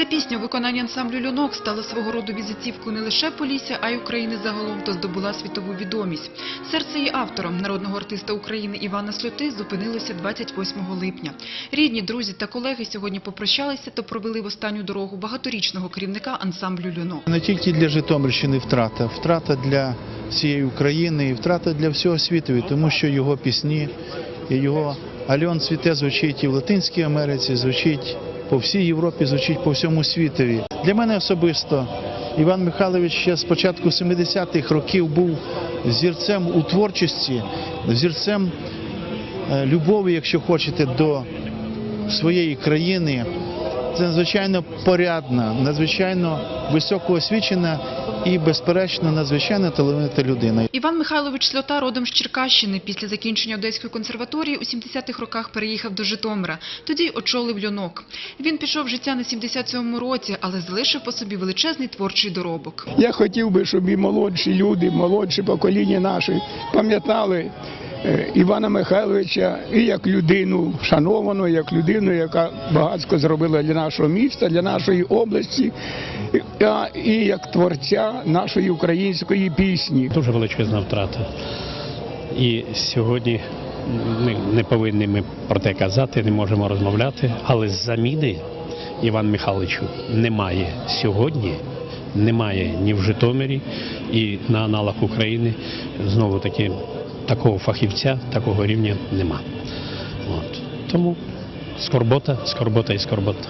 пісня у виконанні ансамблю «Люнок» стала свого роду візитівкою не лише Полісся, а й України загалом, та здобула світову відомість. Серце її автора, народного артиста України Івана Сльоти, зупинилося 28 липня. Рідні, друзі та колеги сьогодні попрощалися та провели в останню дорогу багаторічного керівника ансамблю «Люнок». Не тільки для Житомирщини втрата, втрата для всієї України і втрата для всього світу, тому що його пісні і його Альон цвіте звучить і в Латинській Америці, звучить по всій Європі, звучить по всьому світові. Для мене особисто Іван Михайлович ще з початку 70-х років був зірцем у творчості, зірцем е, любові, якщо хочете, до своєї країни. Це надзвичайно порядна, надзвичайно високоосвічена і, безперечно, надзвичайно талановита людина. Іван Михайлович Сльота родом з Черкащини. Після закінчення Одеської консерваторії у 70-х роках переїхав до Житомира. Тоді й очолив «Люнок». Він пішов в життя на 77-му році, але залишив по собі величезний творчий доробок. Я хотів би, щоб і молодші люди, молодше покоління наше пам'ятали Івана Михайловича і як людину шановану, як людину, яка багатсько зробила для нашого міста, для нашої області, і- як творця нашої української пісні. Дуже величезна втрата. І сьогодні ми не повинні ми про те казати, не можемо розмовляти, але заміни Іван Михайловичу немає сьогодні. Немає ні в Житомирі, і на аналог України знову таки такого фахівця, такого рівня нема. От. Тому скорбота, скорбота і скорбота.